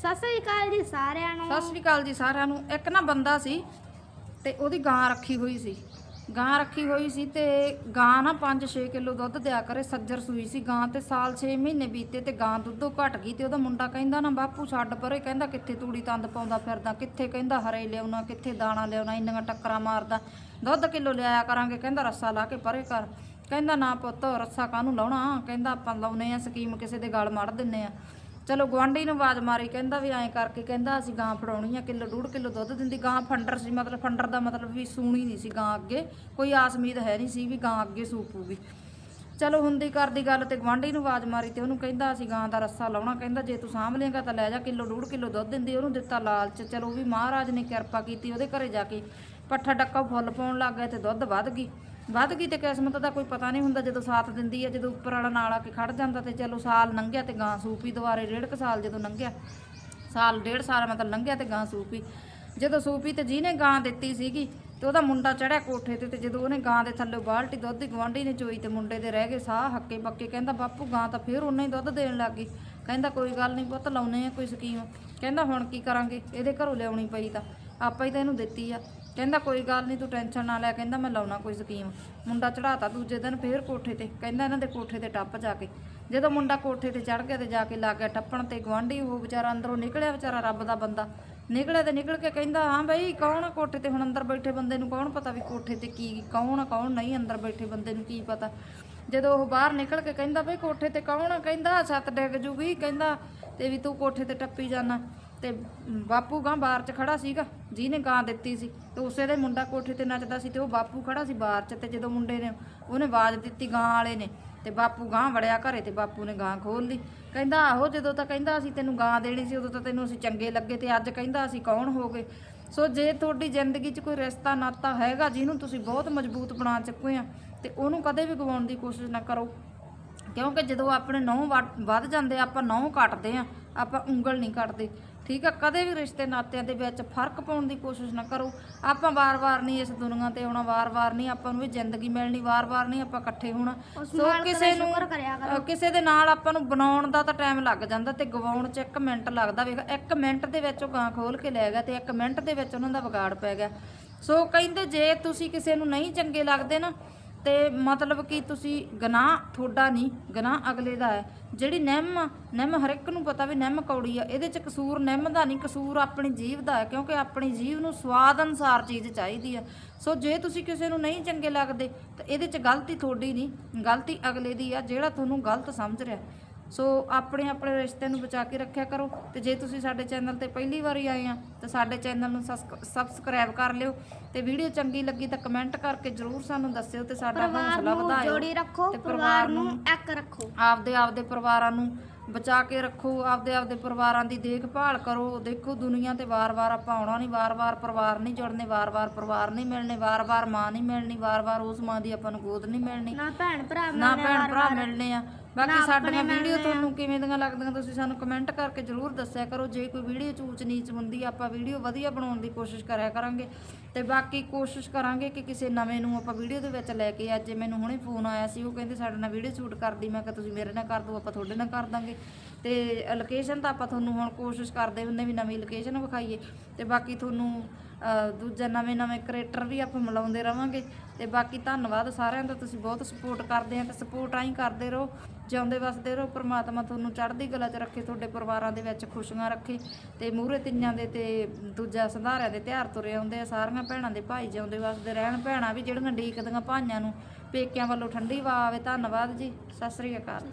ਸਤਿ ਸ੍ਰੀ ਅਕਾਲ ਜੀ ਸਾਰਿਆਂ ਨੂੰ। ਸਤਿ ਸ੍ਰੀ ਅਕਾਲ ਜੀ ਸਾਰਿਆਂ ਨੂੰ। ਇੱਕ ਨਾ ਬੰਦਾ ਸੀ ਤੇ ਉਹਦੀ ਗਾਂ ਰੱਖੀ ਹੋਈ ਸੀ। ਗਾਂ ਰੱਖੀ ਹੋਈ ਸੀ ਤੇ ਗਾਂ ਨਾ 5-6 ਕਿਲੋ ਦੁੱਧ ਦਿਆ ਕਰੇ, ਸੱਜਰ ਸੂਈ ਸੀ ਗਾਂ ਤੇ ਸਾਲ 6 ਮਹੀਨੇ ਬੀਤੇ ਤੇ ਗਾਂ ਦੁੱਧੋਂ ਘਟ ਗਈ ਤੇ ਉਹਦਾ ਮੁੰਡਾ ਕਹਿੰਦਾ ਨਾ, ਬਾਪੂ ਛੱਡ ਪਰੇ। ਕਹਿੰਦਾ, ਕਿੱਥੇ ਤੂੜੀ ਤੰਦ ਪਾਉਂਦਾ ਫਿਰਦਾ, ਕਿੱਥੇ? ਕਹਿੰਦਾ, ਹਰੇ ਲਿਆਉਣਾ, ਕਿੱਥੇ ਦਾਣਾ ਲਿਆਉਣਾ, ਇੰਨੀਆਂ ਟੱਕਰਾਂ ਮਾਰਦਾ। ਦੁੱਧ ਕਿਲੋ ਲਿਆਇਆ ਕਰਾਂਗੇ। ਕਹਿੰਦਾ, ਰੱਸਾ ਲਾ ਕੇ ਪਰੇ ਕਰ। ਕਹਿੰਦਾ, ਨਾ ਪੁੱਤ, ਰੱਸਾ ਕਾਹਨੂੰ ਲਾਉਣਾ? ਕਹਿੰਦਾ, ਆਪਾਂ ਲਾਉਨੇ ਆ, ਸਕੀਮ ਕਿਸੇ ਦੇ ਗਲ ਮੜ ਦਿੰਨੇ ਆ। ਚਲੋ ਗਵਾਂਢੀ ਨੂੰ ਆਵਾਜ਼ ਮਾਰੀ, ਕਹਿੰਦਾ ਵੀ ਐਂ ਕਰਕੇ ਕਹਿੰਦਾ ਅਸੀਂ ਗਾਂ ਫੜਾਉਣੀ ਆ, ਕਿਲੋ ਡੂਢ, ਕਿਲੋ ਦੁੱਧ ਦਿੰਦੀ। ਗਾਂ ਫੰਡਰ ਸੀ, ਮਤਲਬ ਫੰਡਰ ਦਾ ਮਤਲਬ ਵੀ ਸੂਣੀ ਨਹੀਂ ਸੀ ਗਾਂ ਅੱਗੇ। ਕੋਈ ਆਸ ਉਮੀਦ ਹੈ ਨਹੀਂ ਸੀ ਵੀ ਗਾਂ ਅੱਗੇ ਸੂਪੂਗੀ। ਚਲੋ ਹੁੰਦੀ ਕਰਦੀ ਗੱਲ ਤੇ ਗਵਾਂਢੀ ਨੂੰ ਆਵਾਜ਼ ਮਾਰੀ ਤੇ ਉਹਨੂੰ ਕਹਿੰਦਾ ਅਸੀਂ ਗਾਂ ਦਾ ਰੱਸਾ ਲਾਉਣਾ। ਕਹਿੰਦਾ ਜੇ ਤੂੰ ਸਾਂਭ ਲੇਗਾ ਤਾਂ ਲੈ ਜਾ, ਕਿਲੋ ਡੂਢ, ਕਿਲੋ ਦੁੱਧ ਦਿੰਦੀ। ਉਹਨੂੰ ਦਿੱਤਾ ਲਾਲਚ। ਚਲੋ ਵੀ ਮਹਾਰਾਜ ਨੇ ਕਿਰਪਾ ਕੀਤੀ ਉਹਦੇ ਘਰੇ ਜਾ ਕੇ। ਪੱਠਾ ਡੱਕਾ ਫੁੱਲ ਪਾਉਣ ਲੱਗ ਗਿਆ ਤੇ ਦੁੱਧ ਵੱਧ ਗਈ। ਵੱਧ ਗਈ ਤੇ ਕਿਸਮਤ ਦਾ ਕੋਈ ਪਤਾ ਨਹੀਂ ਹੁੰਦਾ ਜਦੋਂ ਸਾਥ ਦਿੰਦੀ ਹੈ ਜਦੋਂ ਉੱਪਰ ਵਾਲਾ ਨਾਲ ਆ ਕੇ ਖੜ ਜਾਂਦਾ ਤੇ ਚਲੋ ਸਾਲ ਲੰਘਿਆ ਤੇ ਗਾਂ ਸੂਪੀ ਦੁਬਾਰੇ ਡੇਢ ਕੁ ਸਾਲ ਜਦੋਂ ਲੰਘਿਆ। ਸਾਲ, ਡੇਢ ਸਾਲ ਮਤਲਬ ਲੰਘਿਆ ਤੇ ਗਾਂ ਸੂਪੀ ਜਦੋਂ ਸੂਪੀ ਤੇ ਜਿਹਨੇ ਗਾਂ ਦਿੱਤੀ ਸੀਗੀ ਤੇ ਉਹਦਾ ਮੁੰਡਾ ਚੜਿਆ ਕੋਠੇ ਤੇ ਤੇ ਜਦੋਂ ਉਹਨੇ ਗਾਂ ਦੇ ਥੱਲੇ ਬਾਲਟੀ ਦੁੱਧ ਦੀ ਗਵਾਂਢੀ ਨੇ ਚੋਈ ਤੇ ਮੁੰਡੇ ਦੇ ਰਹਿ ਗਏ ਸਾਹ ਹੱਕੇ ਬੱਕੇ ਕਹਿੰਦਾ, ਬਾਪੂ ਗਾਂ ਤਾਂ ਫੇਰ ਉਹਨਾਂ ਹੀ ਦੁੱਧ ਦੇਣ ਲੱਗ ਗਈ। ਕਹਿੰਦਾ, ਕੋਈ ਗੱਲ ਨਹੀਂ ਪੁੱਤ, ਲਾਉਨੇ ਆ ਕੋਈ ਸਕੀਮ। ਕਹਿੰਦਾ, ਹੁਣ ਕੀ ਕਰਾਂਗੇ? ਇਹਦੇ ਘਰੋਂ ਲਿਆਉਣੀ ਪਈ ਤਾਂ। ਆਪਾਂ ਹੀ ਤਾਂ ਇਹਨੂੰ ਦਿੱਤੀ ਆ। ਕਹਿੰਦਾ ਕੋਈ ਗੱਲ ਨਹੀਂ ਤੂੰ ਟੈਨਸ਼ਨ ਨਾ ਲੈ, ਕਹਿੰਦਾ ਮੈਂ ਲਾਉਣਾ ਕੋਈ ਸਕੀਮ। ਮੁੰਡਾ ਚੜਾਤਾ ਦੂਜੇ ਦਿਨ, ਫੇਰ ਕੋਠੇ ਤੇ, ਕਹਿੰਦਾ ਇਹਨਾਂ ਦੇ ਕੋਠੇ ਤੇ ਟੱਪ ਜਾ ਕੇ। ਜਦੋਂ ਮੁੰਡਾ ਕੋਠੇ ਤੇ ਚੜ ਗਿਆ ਤੇ ਜਾ ਕੇ ਲਾ ਗਿਆ ਟੱਪਣ ਤੇ ਗਵਾਂਢੀ ਉਹ ਵਿਚਾਰਾ ਅੰਦਰੋਂ ਨਿਕਲਿਆ, ਵਿਚਾਰਾ ਰੱਬ ਦਾ ਬੰਦਾ। ਨਿਕਲਿਆ ਤੇ ਨਿਕਲ ਕੇ ਕਹਿੰਦਾ, ਹਾਂ ਬਈ, ਕੌਣ ਕੋਠੇ ਤੇ? ਹੁਣ ਅੰਦਰ ਬੈਠੇ ਬੰਦੇ ਨੂੰ ਕੌਣ ਪਤਾ ਵੀ ਕੋਠੇ ਤੇ ਕੀ, ਕੌਣ ਕੌਣ ਨਹੀਂ ਅੰਦਰ ਬੈਠੇ ਬੰਦੇ ਨੂੰ ਕੀ ਪਤਾ? ਜਦੋਂ ਉਹ ਬਾਹਰ ਨਿਕਲ ਕੇ ਕਹਿੰਦਾ, ਬਈ ਕੋਠੇ ਤੇ ਕੌਣ ਕਹਿੰਦਾ ਛੱਤ ਡਿੱਗ ਜੂਗੀ। ਕਹਿੰਦਾ, ਤੇ ਵੀ ਤੂੰ ਕੋਠੇ ਤੇ ਟੱਪੀ ਜਾਣਾ ਤੇ ਬਾਪੂ ਗਾਂ ਬਾਹਰ 'ਚ ਖੜਾ ਸੀਗਾ, ਜਿਹਨੇ ਗਾਂ ਦਿੱਤੀ ਸੀ। ਤੇ ਉਸੇ ਦੇ ਮੁੰਡਾ ਕੋਠੇ ਤੇ ਨੱਚਦਾ ਸੀ ਤੇ ਉਹ ਬਾਪੂ ਖੜਾ ਸੀ ਬਾਹਰ 'ਚ ਤੇ ਜਦੋਂ ਮੁੰਡੇ ਨੇ ਉਹਨੇ ਆਵਾਜ਼ ਦਿੱਤੀ ਗਾਂ ਵਾਲੇ ਨੇ ਤੇ ਬਾਪੂ ਗਾਂ ਵੜਿਆ ਘਰੇ ਤੇ ਬਾਪੂ ਨੇ ਗਾਂ ਖੋਲ ਲਈ। ਕਹਿੰਦਾ, ਆਹੋ, ਜਦੋਂ ਤਾਂ ਕਹਿੰਦਾ ਅਸੀਂ ਤੈਨੂੰ ਗਾਂ ਦੇਣੀ ਸੀ, ਉਦੋਂ ਤਾਂ ਤੈਨੂੰ ਅਸੀਂ ਚੰਗੇ ਲੱਗੇ ਤੇ ਅੱਜ ਕਹਿੰਦਾ ਅਸੀਂ ਕੌਣ ਹੋ ਗਏ ਸੋ ਜੇ ਤੁਹਾਡੀ ਜ਼ਿੰਦਗੀ 'ਚ ਕੋਈ ਰਿਸ਼ਤਾ ਨਾਤਾ ਹੈਗਾ ਜਿਹਨੂੰ ਤੁਸੀਂ ਬਹੁਤ ਮਜ਼ਬੂਤ ਬਣਾ ਚੁੱਕੇ ਆ, ਤੇ ਉਹਨੂੰ ਕਦੇ ਵੀ ਗਵਾਉਣ ਦੀ ਕੋਸ਼ਿਸ਼ ਨਾ ਕਰੋ। ਕਿਉਂਕਿ ਜਦੋਂ ਆਪਣੇ ਨਹੁੰ ਵੱਧ ਜਾਂਦੇ ਆਪਾਂ ਨਹੁੰ ਕੱਟਦੇ ਆ ਆਪਾਂ ਉਂਗਲ ਨਹੀਂ ਕੱਟਦੇ ਠੀਕ ਆ? ਕਦੇ ਵੀ ਰਿਸ਼ਤੇ ਨਾਤਿਆਂ ਦੇ ਵਿੱਚ ਫ਼ਰਕ ਪਾਉਣ ਦੀ ਕੋਸ਼ਿਸ਼ ਨਾ ਕਰੋ। ਆਪਾਂ ਵਾਰ-ਵਾਰ ਨਹੀਂ ਇਸ ਦੁਨੀਆ ਤੇ ਆਉਣਾ ਵਾਰ-ਵਾਰ ਨਹੀਂ ਆਪਾਂ ਨੂੰ ਵੀ ਜ਼ਿੰਦਗੀ ਮਿਲਣੀ ਵਾਰ-ਵਾਰ ਨਹੀਂ ਆਪਾਂ ਇਕੱਠੇ ਹੋਣਾ। ਸੋ ਕਿਸੇ ਨੂੰ ਕਿਸੇ ਦੇ ਨਾਲ ਆਪਾਂ ਨੂੰ ਬਣਾਉਣ ਦਾ ਤਾਂ ਟਾਈਮ ਲੱਗ ਜਾਂਦਾ ਤੇ ਗਵਾਉਣ 'ਚ 1 ਮਿੰਟ ਲੱਗਦਾ। ਵੇਖ 1 ਮਿੰਟ ਦੇ ਵਿੱਚ ਉਹ ਗਾਂ ਖੋਲ ਕੇ ਲੈ ਗਿਆ ਤੇ 1 ਮਿੰਟ ਦੇ ਵਿੱਚ ਉਹਨਾਂ ਦਾ ਵਿਗਾੜ ਪੈ ਗਿਆ। ਸੋ ਕਹਿੰਦੇ ਜੇ ਤੁਸੀਂ ਕਿਸੇ ਨੂੰ ਨਹੀਂ ਚੰਗੇ ਲੱਗਦੇ ਨਾ ਤੇ ਮਤਲਬ ਕਿ ਤੁਸੀਂ ਗਨਾਹ ਤੁਹਾਡਾ ਨਹੀਂ ਗਨਾਹ ਅਗਲੇ ਦਾ ਹੈ। ਜਿਹੜੀ ਨਿੰਮ ਆ, ਨਿੰਮ ਹਰ ਇੱਕ ਨੂੰ ਪਤਾ ਵੀ ਨਿੰਮ ਕੌੜੀ ਆ ਇਹਦੇ ਚ ਕਸੂਰ ਨਿੰਮ ਦਾ ਨਹੀਂ ਕਸੂਰ ਆਪਣੀ ਜੀਵ ਦਾ ਹੈ ਕਿਉਂਕਿ ਆਪਣੀ ਜੀਵ ਨੂੰ ਸਵਾਦ ਅਨਸਾਰ ਚੀਜ਼ ਚਾਹੀਦੀ ਆ। ਸੋ ਜੇ ਤੁਸੀਂ ਕਿਸੇ ਨੂੰ ਨਹੀਂ ਚੰਗੇ ਲੱਗਦੇ ਤਾਂ ਇਹਦੇ ਚ ਗਲਤੀ ਤੁਹਾਡੀ ਨਹੀਂ ਗਲਤੀ ਅਗਲੇ ਦੀ ਆ ਜਿਹੜਾ ਤੁਹਾਨੂੰ ਗਲਤ ਸਮਝ ਰਿਹਾ। ਸੋ ਆਪਣੇ ਆਪਣੇ ਰਿਸ਼ਤੇ ਨੂੰ ਬਚਾ ਕੇ ਰੱਖਿਆ ਕਰੋ ਤੇ ਜੇ ਤੁਸੀਂ ਸਾਡੇ ਚੈਨਲ ਤੇ ਪਹਿਲੀ ਵਾਰੀ ਆਏ ਆ ਤਾਂ ਸਾਡੇ ਚੈਨਲ ਨੂੰ ਸਬਸਕ੍ਰਾਈਬ ਕਰ ਲਿਓ ਤੇ ਵੀਡੀਓ ਚੰਗੀ ਲੱਗੀ ਤਾਂ ਕਮੈਂਟ ਕਰਕੇ ਜਰੂਰ ਸਾਨੂੰ ਦੱਸਿਓ ਤੇ ਸਾਡਾ ਹੌਸਲਾ ਵਧਾਇਓ ਜੋੜੀ ਰੱਖੋ ਤੇ ਪਰਿਵਾਰ ਨੂੰ ਇੱਕ ਰੱਖੋ। ਆਪਦੇ ਆਪਦੇ ਪਰਿਵਾਰਾਂ ਨੂੰ ਬਚਾ ਕੇ ਰੱਖੋ ਆਪਦੇ ਆਪਦੇ ਪਰਿਵਾਰਾਂ ਦੀ ਦੇਖਭਾਲ ਕਰੋ ਦੇਖੋ ਦੁਨੀਆ ਤੇ ਵਾਰ-ਵਾਰ ਆਪਾਂ ਆਉਣਾ ਨਹੀਂ ਵਾਰ-ਵਾਰ ਪਰਿਵਾਰ ਨਹੀਂ ਜੁੜਨੇ ਵਾਰ-ਵਾਰ ਪਰਿਵਾਰ ਨਹੀਂ ਮਿਲਣੇ ਵਾਰ-ਵਾਰ ਮਾਂ ਨਹੀਂ ਮਿਲਣੀ ਵਾਰ-ਵਾਰ ਉਸ ਮਾਂ ਦੀ ਆਪਾਂ ਨੂੰ ਗੋਦ ਨਹੀਂ ਮਿਲਣੀ। ਨਾ ਭੈਣ ਭਰਾ ਨਾ ਮਿਲਣੇ ਭੈਣ ਭਰਾ ਵਾਰ-ਵਾਰ। ਮਿਲਣੇ ਆ। ਬਾਕੀ ਸਾਡੀਆਂ ਵੀਡੀਓ ਤੁਹਾਨੂੰ ਕਿਵੇਂ ਦੀਆਂ ਲੱਗਦੀਆਂ ਤੁਸੀਂ ਸਾਨੂੰ ਕਮੈਂਟ ਕਰਕੇ ਜਰੂਰ ਦੱਸਿਆ ਕਰੋ। ਜੇ ਕੋਈ ਵੀਡੀਓ ਚੂਚ ਨੀਚ ਹੁੰਦੀ ਆਪਾਂ ਵੀਡੀਓ ਵਧੀਆ ਬਣਾਉਣ ਦੀ ਕੋਸ਼ਿਸ਼ ਕਰਿਆ ਕਰਾਂਗੇ। ਤੇ ਬਾਕੀ ਕੋਸ਼ਿਸ਼ ਕਰਾਂਗੇ ਕਿ ਕਿਸੇ ਨਵੇਂ ਨੂੰ ਆਪਾਂ ਵੀਡੀਓ ਦੇ ਵਿੱਚ ਲੈ ਕੇ ਅੱਜ ਮੈਨੂੰ ਹੁਣੇ ਫੋਨ ਆਇਆ ਸੀ ਉਹ ਕਹਿੰਦੇ ਸਾਡੇ ਨਾਲ ਵੀਡੀਓ ਸ਼ੂਟ ਕਰਦੀ। ਮੈਂ ਕਿਹਾ ਤੁਸੀਂ ਮੇਰੇ ਨਾਲ ਕਰ ਦਿਓ ਆਪਾਂ ਤੁਹਾਡੇ ਨਾਲ ਕਰ ਦਾਂਗੇ। ਤੇ ਲੋਕੇਸ਼ਨ ਤਾਂ ਆਪਾਂ ਤੁਹਾਨੂੰ ਹੁਣ ਕੋਸ਼ਿਸ਼ ਕਰਦੇ ਹੁੰਦੇ ਵੀ ਨਵੀਂ ਲੋਕੇਸ਼ਨ ਵਿਖਾਈਏ। ਤੇ ਬਾਕੀ ਤੁਹਾਨੂੰ ਦੂਜਾ ਨਵੇਂ ਨਵੇਂ ਕ੍ਰੀਏਟਰ ਵੀ ਆਪਾਂ ਮਿਲਾਉਂਦੇ ਰਵਾਂਗੇ। ਤੇ ਬਾਕੀ ਧੰਨਵਾਦ ਸਾਰਿਆਂ ਦਾ, ਤੁਸੀਂ ਬਹੁਤ ਸਪੋਰਟ ਕਰਦੇ ਆ ਤੇ ਸਪੋਰਟ ਆਈ ਕਰਦੇ ਰਹੋ, ਜਿਉਂਦੇ ਵਸਦੇ ਰਹੋ, ਪ੍ਰਮਾਤਮਾ ਤੁਹਾਨੂੰ ਚੜ੍ਹਦੀ ਕਲਾ 'ਚ ਰੱਖੇ, ਤੁਹਾਡੇ ਪਰਿਵਾਰਾਂ ਦੇ ਵਿੱਚ ਖੁਸ਼ੀਆਂ ਰੱਖੇ ਤੇ ਮੂਹਰੇ ਤਿੰਨਾਂ ਦੇ ਤੇ ਦੂਜਾ ਸੰਧਾਰਿਆਂ ਦੇ ਤਿਉਹਾਰ ਤੁਰੇ ਆਉਂਦੇ ਆ, ਸਾਰੀਆਂ ਭੈਣਾਂ ਦੇ ਭਾਈ ਜਿਉਂਦੇ ਵਸਦੇ ਰਹਿਣ, ਭੈਣਾਂ ਵੀ ਜਿਹੜੀਆਂ ਡੀਕਦੀਆਂ ਭਾਈਆਂ ਨੂੰ, ਪੇਕਿਆਂ ਵੱਲੋਂ ਠੰਡੀ ਹਵਾ ਆਵੇ, ਧੰਨਵਾਦ ਜੀ, ਸਤਿ ਸ੍ਰੀ ਅਕਾਲ।